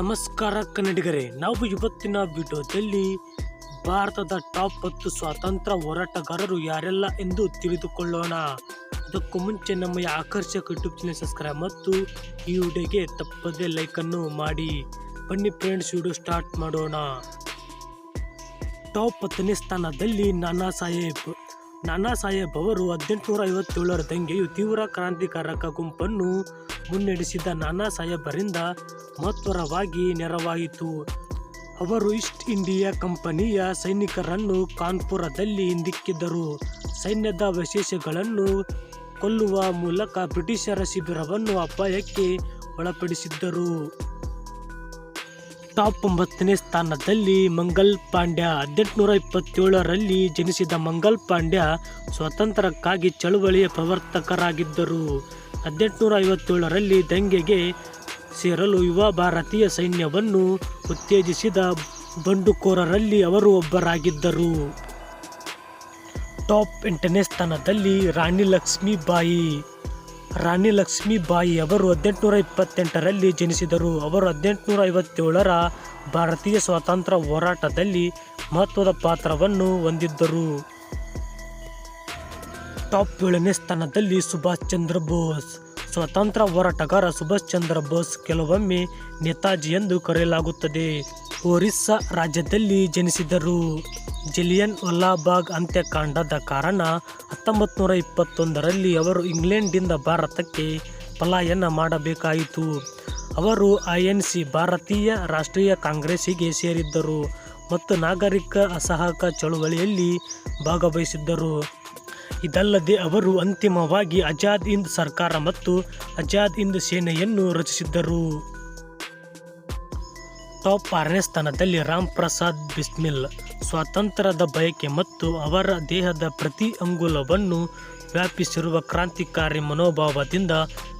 ನಮಸ್ಕಾರ ಕನ್ನಡಿಗರೇ, ನಾವು ಇವತ್ತಿನ ವಿಡಿಯೋದಲ್ಲಿ ಭಾರತದ ಟಾಪ್ ಹತ್ತು ಸ್ವಾತಂತ್ರ್ಯ ಹೋರಾಟಗಾರರು ಯಾರೆಲ್ಲ ಎಂದು ತಿಳಿದುಕೊಳ್ಳೋಣ. ಅದಕ್ಕೂ ಮುಂಚೆ ನಮ್ಮ ಆಕರ್ಷಕ ಯೂಟ್ಯೂಬ್ ಚಾನಲ್ ಸಬ್ಸ್ಕ್ರೈಬ್ ಮತ್ತು ಈ ವಿಡಿಯೋಗೆ ತಪ್ಪದೇ ಲೈಕನ್ನು ಮಾಡಿ. ಬನ್ನಿ ಫ್ರೆಂಡ್ಸ್ ವಿಡಿಯೋ ಸ್ಟಾರ್ಟ್ ಮಾಡೋಣ. ಟಾಪ್ ಹತ್ತನೇ ಸ್ಥಾನದಲ್ಲಿ ನಾನಾ ಸಾಹೇಬ್ ನಾನಾ ಸಾಹೇಬ್ ಅವರು ಹದಿನೆಂಟುನೂರ ಐವತ್ತೇಳರ ದಂಗೆಯು ತೀವ್ರ ಕ್ರಾಂತಿಕಾರಕ ಗುಂಪನ್ನು ಮುನ್ನಡೆಸಿದ ನಾನಾ ಸಾಹೇಬರಿಂದ ಮಹತ್ವರವಾಗಿ ನೆರವಾಯಿತು. ಅವರು ಈಸ್ಟ್ ಇಂಡಿಯಾ ಕಂಪನಿಯ ಸೈನಿಕರನ್ನು ಕಾನ್ಪುರದಲ್ಲಿ ಹಿಂದಿಕ್ಕಿದ್ದರು ಸೈನ್ಯದ ವಿಶೇಷಗಳನ್ನು ಕೊಲ್ಲುವ ಮೂಲಕ ಬ್ರಿಟಿಷರ ಶಿಬಿರವನ್ನು ಅಪಾಯಕ್ಕೆ ಒಳಪಡಿಸಿದ್ದರು. ಟಾಪ್ ಒಂಬತ್ತನೇ ಸ್ಥಾನದಲ್ಲಿ ಮಂಗಲ್ ಪಾಂಡ್ಯ ಹದಿನೆಂಟುನೂರ ಇಪ್ಪತ್ತೇಳರಲ್ಲಿ ಜನಿಸಿದ ಮಂಗಲ್ ಪಾಂಡ್ಯ ಸ್ವಾತಂತ್ರ್ಯಕ್ಕಾಗಿ ಚಳುವಳಿಯ ಪ್ರವರ್ತಕರಾಗಿದ್ದರು. ಹದಿನೆಂಟುನೂರ ಐವತ್ತೇಳರಲ್ಲಿ ದಂಗೆಗೆ ಸೇರಲು ಯುವ ಭಾರತೀಯ ಸೈನ್ಯವನ್ನು ಉತ್ತೇಜಿಸಿದ ಬಂಡುಕೋರರಲ್ಲಿ ಅವರು ಒಬ್ಬರಾಗಿದ್ದರು. ಟಾಪ್ ಎಂಟನೇ ಸ್ಥಾನದಲ್ಲಿ ರಾಣಿ ಲಕ್ಷ್ಮೀಬಾಯಿ. ರಾಣಿ ಲಕ್ಷ್ಮೀಬಾಯಿ ಅವರು ಹದಿನೆಂಟುನೂರ ಇಪ್ಪತ್ತೆಂಟರಲ್ಲಿ ಜನಿಸಿದರು. ಅವರು ಹದಿನೆಂಟುನೂರ ಐವತ್ತೇಳರ ಭಾರತೀಯ ಸ್ವಾತಂತ್ರ್ಯ ಹೋರಾಟದಲ್ಲಿ ಮಹತ್ವದ ಪಾತ್ರವನ್ನು ಹೊಂದಿದ್ದರು. ಟಾಪ್ ಏಳನೇ ಸ್ಥಾನದಲ್ಲಿ ಸುಭಾಷ್ ಚಂದ್ರ ಬೋಸ್, ಸ್ವಾತಂತ್ರ್ಯ ಹೋರಾಟಗಾರ ಸುಭಾಷ್ ಚಂದ್ರ ಬೋಸ್ ಕೆಲವೊಮ್ಮೆ ನೇತಾಜಿ ಎಂದು ಕರೆಯಲಾಗುತ್ತದೆ. ಒರಿಸ್ಸಾ ರಾಜ್ಯದಲ್ಲಿ ಜನಿಸಿದರು. ಜಲಿಯನ್ ವಲ್ಲಾಬಾಗ್ ಅಂತ್ಯಕಾಂಡದ ಕಾರಣ ಹತ್ತೊಂಬತ್ತು ನೂರ ಇಪ್ಪತ್ತೊಂದರಲ್ಲಿ ಅವರು ಇಂಗ್ಲೆಂಡಿಂದ ಭಾರತಕ್ಕೆ ಪಲಾಯನ ಮಾಡಬೇಕಾಯಿತು. ಅವರು ಐ ಎನ್ ಸಿ ಭಾರತೀಯ ರಾಷ್ಟ್ರೀಯ ಕಾಂಗ್ರೆಸ್ಸಿಗೆ ಸೇರಿದ್ದರು ಮತ್ತು ನಾಗರಿಕ ಅಸಹಕ ಚಳುವಳಿಯಲ್ಲಿ ಭಾಗವಹಿಸಿದ್ದರು. ಇದಲ್ಲದೆ ಅವರು ಅಂತಿಮವಾಗಿ ಅಜಾದ್ ಹಿಂದ್ ಸರ್ಕಾರ ಮತ್ತು ಅಜಾದ್ ಹಿಂದ್ ಸೇನೆಯನ್ನು ರಚಿಸಿದ್ದರು. ಟಾಪ್ ಆರನೇ ಸ್ಥಾನದಲ್ಲಿ ರಾಮ್ ಪ್ರಸಾದ್ ಬಿಸ್ಮಿಲ್ ಸ್ವಾತಂತ್ರ್ಯದ ಬಯಕೆ ಮತ್ತು ಅವರ ದೇಹದ ಪ್ರತಿ ಅಂಗುಲವನ್ನು ವ್ಯಾಪಿಸಿರುವ ಕ್ರಾಂತಿಕಾರಿ ಮನೋಭಾವದಿಂದ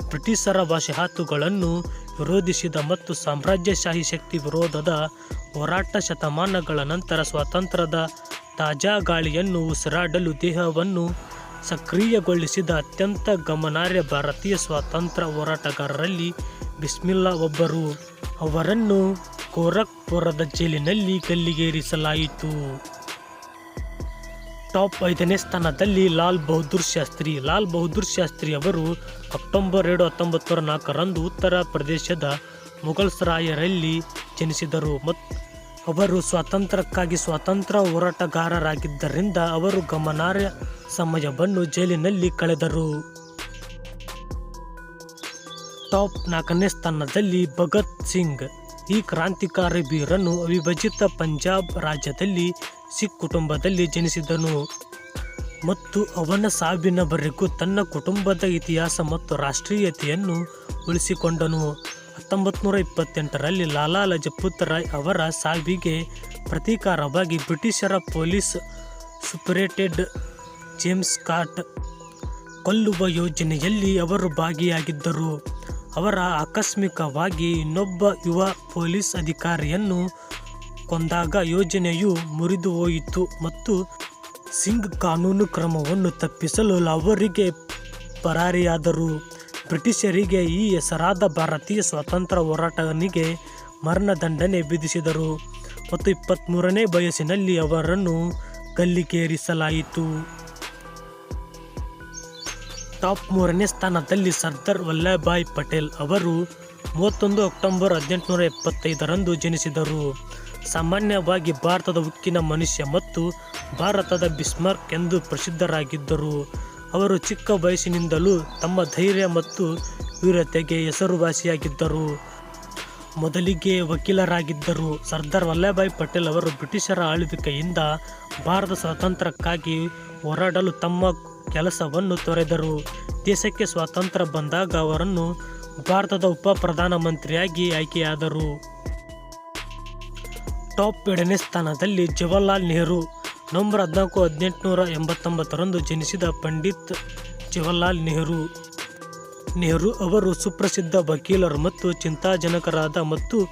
ಬ್ರಿಟಿಷರ ವಸಾಹತುಗಳನ್ನು ವಿರೋಧಿಸಿದ ಮತ್ತು ಸಾಮ್ರಾಜ್ಯಶಾಹಿ ಶಕ್ತಿ ವಿರೋಧದ ಹೋರಾಟ ಶತಮಾನಗಳ ನಂತರ ಸ್ವಾತಂತ್ರ್ಯದ ತಾಜಾ ಗಾಳಿಯನ್ನು ಉಸಿರಾಡಲು ದೇಹವನ್ನು ಸಕ್ರಿಯಗೊಳಿಸಿದ ಅತ್ಯಂತ ಗಮನಾರ್ಹ ಭಾರತೀಯ ಸ್ವಾತಂತ್ರ್ಯ ಹೋರಾಟಗಾರರಲ್ಲಿ ಬಿಸ್ಮಿಲ್ಲಾ ಒಬ್ಬರು. ಅವರನ್ನು ಗೋರಖ್ಪುರದ ಜೈಲಿನಲ್ಲಿ ಗಲ್ಲಿಗೇರಿಸಲಾಯಿತು. ಟಾಪ್ ಐದನೇ ಸ್ಥಾನದಲ್ಲಿ ಲಾಲ್ ಬಹದ್ದೂರ್ ಶಾಸ್ತ್ರಿ. ಲಾಲ್ ಬಹದ್ದೂರ್ ಶಾಸ್ತ್ರಿ ಅವರು ಅಕ್ಟೋಬರ್ ಎರಡು ಹತ್ತೊಂಬತ್ತು ನಾಲ್ಕರಂದು ಉತ್ತರ ಪ್ರದೇಶದ ಮುಘಲ್ಸರಾಯರಲ್ಲಿ ಜನಿಸಿದರು. ಮತ್ತು ಅವರು ಸ್ವಾತಂತ್ರ್ಯಕ್ಕಾಗಿ ಸ್ವಾತಂತ್ರ್ಯ ಹೋರಾಟಗಾರರಾಗಿದ್ದರಿಂದ ಅವರು ಗಮನಾರ್ಹ ಸಮಯವನ್ನು ಜೈಲಿನಲ್ಲಿ ಕಳೆದರು. ಟಾಪ್ ನಾಲ್ಕನೇ ಸ್ಥಾನದಲ್ಲಿ ಭಗತ್ ಸಿಂಗ್ ಈ ಕ್ರಾಂತಿಕಾರಿ ಬೀರನ್ನು ಅವಿಭಜಿತ ಪಂಜಾಬ್ ರಾಜ್ಯದಲ್ಲಿ ಸಿಖ್ ಕುಟುಂಬದಲ್ಲಿ ಜನಿಸಿದನು. ಮತ್ತು ಅವನ ಸಾವಿನವರೆಗೂ ತನ್ನ ಕುಟುಂಬದ ಇತಿಹಾಸ ಮತ್ತು ರಾಷ್ಟ್ರೀಯತೆಯನ್ನು ಉಳಿಸಿಕೊಂಡನು. ಹತ್ತೊಂಬತ್ತು ನೂರ ಇಪ್ಪತ್ತೆಂಟರಲ್ಲಿ ಲಾಲಾ ಲಜಪತ್ ರಾಯ್ ಅವರ ಸಾವಿಗೆ ಪ್ರತೀಕಾರವಾಗಿ ಬ್ರಿಟಿಷರ ಪೊಲೀಸ್ ಸುಪರೇಟೆಡ್ ಜೇಮ್ಸ್ ಕಾಟ್ ಕೊಲ್ಲುವ ಯೋಜನೆಯಲ್ಲಿ ಅವರು ಭಾಗಿಯಾಗಿದ್ದರು. ಅವರ ಆಕಸ್ಮಿಕವಾಗಿ ಇನ್ನೊಬ್ಬ ಯುವ ಪೊಲೀಸ್ ಅಧಿಕಾರಿಯನ್ನು ಕೊಂದಾಗ ಯೋಜನೆಯು ಮುರಿದು ಹೋಯಿತು ಮತ್ತು ಸಿಂಗ್ ಕಾನೂನು ಕ್ರಮವನ್ನು ತಪ್ಪಿಸಲು ಅವರಿಗೆ ಪರಾರಿಯಾದರು. ಬ್ರಿಟಿಷರಿಗೆ ಈ ಹೆಸರಾದ ಭಾರತೀಯ ಸ್ವಾತಂತ್ರ್ಯ ಹೋರಾಟನಿಗೆ ಮರಣದಂಡನೆ ವಿಧಿಸಿದರು ಮತ್ತು ಇಪ್ಪತ್ತ್ಮೂರನೇ ವಯಸ್ಸಿನಲ್ಲಿ ಅವರನ್ನು ಗಲ್ಲಿಗೇರಿಸಲಾಯಿತು. ಟಾಪ್ ಮೂರನೇ ಸ್ಥಾನದಲ್ಲಿ ಸರ್ದಾರ್ ವಲ್ಲಭಾಯ್ ಪಟೇಲ್ ಅವರು ಮೂವತ್ತೊಂದು ಅಕ್ಟೋಬರ್ ಹದಿನೆಂಟುನೂರ ಎಪ್ಪತ್ತೈದರಂದು ಜನಿಸಿದರು. ಸಾಮಾನ್ಯವಾಗಿ ಭಾರತದ ಉಕ್ಕಿನ ಮನುಷ್ಯ ಮತ್ತು ಭಾರತದ ಬಿಸ್ಮಾರ್ಕ್ ಎಂದು ಪ್ರಸಿದ್ಧರಾಗಿದ್ದರು. ಅವರು ಚಿಕ್ಕ ವಯಸ್ಸಿನಿಂದಲೂ ತಮ್ಮ ಧೈರ್ಯ ಮತ್ತು ವೀರತೆಗೆ ಹೆಸರುವಾಸಿಯಾಗಿದ್ದರು. ಮೊದಲಿಗೆ ವಕೀಲರಾಗಿದ್ದರು. ಸರ್ದಾರ್ ವಲ್ಲಭಾಯ್ ಪಟೇಲ್ ಅವರು ಬ್ರಿಟಿಷರ ಆಳ್ವಿಕೆಯಿಂದ ಭಾರತ ಸ್ವಾತಂತ್ರ್ಯಕ್ಕಾಗಿ ಹೋರಾಡಲು ತಮ್ಮ ಕೆಲಸವನ್ನು ತೊರೆದರು. ದೇಶಕ್ಕೆ ಸ್ವಾತಂತ್ರ್ಯ ಬಂದಾಗ ಅವರನ್ನು ಭಾರತದ ಉಪ ಪ್ರಧಾನಮಂತ್ರಿಯಾಗಿ ಆಯ್ಕೆಯಾದರು. ಟಾಪ್ ಎರಡನೇ ಸ್ಥಾನದಲ್ಲಿ ಜವಾಹರ್ಲಾಲ್ ನೆಹರು. ನವೆಂಬರ್ ಹದಿನಾಲ್ಕು, ಹದಿನೆಂಟುನೂರ ಎಂಬತ್ತೊಂಬತ್ತರಂದು ಜನಿಸಿದ ಪಂಡಿತ್ ಜವಾಹರ್ಲಾಲ್ ನೆಹರು. ನೆಹರು ಅವರು ಸುಪ್ರಸಿದ್ಧ ವಕೀಲರು ಮತ್ತು ಚಿಂತಾಜನಕರಾದ ಮತ್ತು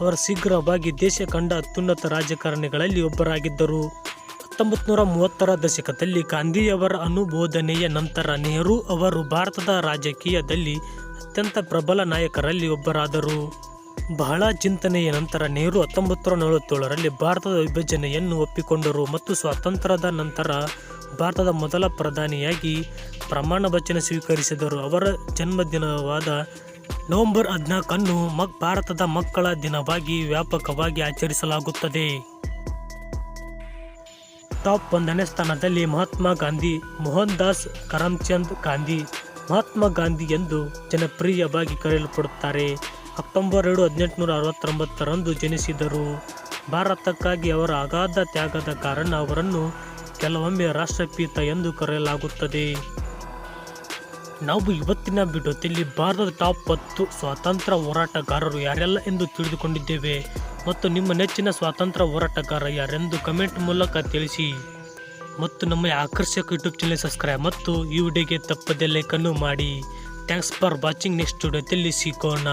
ಅವರು ಶೀಘ್ರವಾಗಿ ದೇಶ ಕಂಡ ಅತ್ಯುನ್ನತ ರಾಜಕಾರಣಿಗಳಲ್ಲಿ ಒಬ್ಬರಾಗಿದ್ದರು. ಹತ್ತೊಂಬತ್ತು ನೂರ ಮೂವತ್ತರ ದಶಕದಲ್ಲಿ ಗಾಂಧಿಯವರ ಅನುಬೋಧನೆಯ ನಂತರ ನೆಹರು ಅವರು ಭಾರತದ ರಾಜಕೀಯದಲ್ಲಿ ಅತ್ಯಂತ ಪ್ರಬಲ ನಾಯಕರಲ್ಲಿ ಒಬ್ಬರಾದರು. ಬಹಳ ಚಿಂತನೆಯ ನಂತರ ನೆಹರು ಹತ್ತೊಂಬತ್ತು ನೂರ ನಲವತ್ತೇಳರಲ್ಲಿ ಭಾರತದ ವಿಭಜನೆಯನ್ನು ಒಪ್ಪಿಕೊಂಡರು ಮತ್ತು ಸ್ವಾತಂತ್ರ್ಯದ ನಂತರ ಭಾರತದ ಮೊದಲ ಪ್ರಧಾನಿಯಾಗಿ ಪ್ರಮಾಣ ವಚನ ಸ್ವೀಕರಿಸಿದರು. ಅವರ ಜನ್ಮದಿನವಾದ ನವೆಂಬರ್ ಹದಿನಾಲ್ಕನ್ನು ಮಕ್, ಭಾರತದ ಮಕ್ಕಳ ದಿನವಾಗಿ ವ್ಯಾಪಕವಾಗಿ ಆಚರಿಸಲಾಗುತ್ತದೆ. ಟಾಪ್ ಒಂದನೇ ಸ್ಥಾನದಲ್ಲಿ ಮಹಾತ್ಮ ಗಾಂಧಿ ಮೋಹನ್ ದಾಸ್ ಕರಮ್ಚಂದ್ ಗಾಂಧಿ, ಮಹಾತ್ಮ ಗಾಂಧಿ ಎಂದು ಜನಪ್ರಿಯವಾಗಿ ಕರೆಯಲ್ಪಡುತ್ತಾರೆ. ಅಕ್ಟೋಬರ್ ಎರಡು ಹದಿನೆಂಟುನೂರ ಅರವತ್ತೊಂಬತ್ತರಂದು ಜನಿಸಿದರು. ಭಾರತಕ್ಕಾಗಿ ಅವರ ಅಗಾಧ ತ್ಯಾಗದ ಕಾರಣ ಅವರನ್ನು ಕೆಲವೊಮ್ಮೆ ರಾಷ್ಟ್ರಪೀತ ಎಂದು ಕರೆಯಲಾಗುತ್ತದೆ. ನಾವು ಇವತ್ತಿನ ವಿಡಿಯೋದಲ್ಲಿ ಭಾರತದ ಟಾಪ್ ಹತ್ತು ಸ್ವಾತಂತ್ರ್ಯ ಹೋರಾಟಗಾರರು ಯಾರೆಲ್ಲ ಎಂದು ತಿಳಿದುಕೊಂಡಿದ್ದೇವೆ. ಮತ್ತು ನಿಮ್ಮ ನೆಚ್ಚಿನ ಸ್ವಾತಂತ್ರ್ಯ ಹೋರಾಟಗಾರ ಯಾರೆಂದು ಕಮೆಂಟ್ ಮೂಲಕ ತಿಳಿಸಿ. ಮತ್ತು ನಮ್ಮ ಆಕರ್ಷಕ ಯೂಟ್ಯೂಬ್ ಚಾನಲ್ ಸಬ್ಸ್ಕ್ರೈಬ್ ಮತ್ತು ಈ ವಿಡಿಯೋಗೆ ತಪ್ಪದೆ ಲೈಕನ್ನು ಮಾಡಿ. ಥ್ಯಾಂಕ್ಸ್ ಫಾರ್ ವಾಚಿಂಗ್ ನೆಕ್ಸ್ಟ್ ವಿಡಿಯೋದಲ್ಲಿ ಸಿಗೋಣ.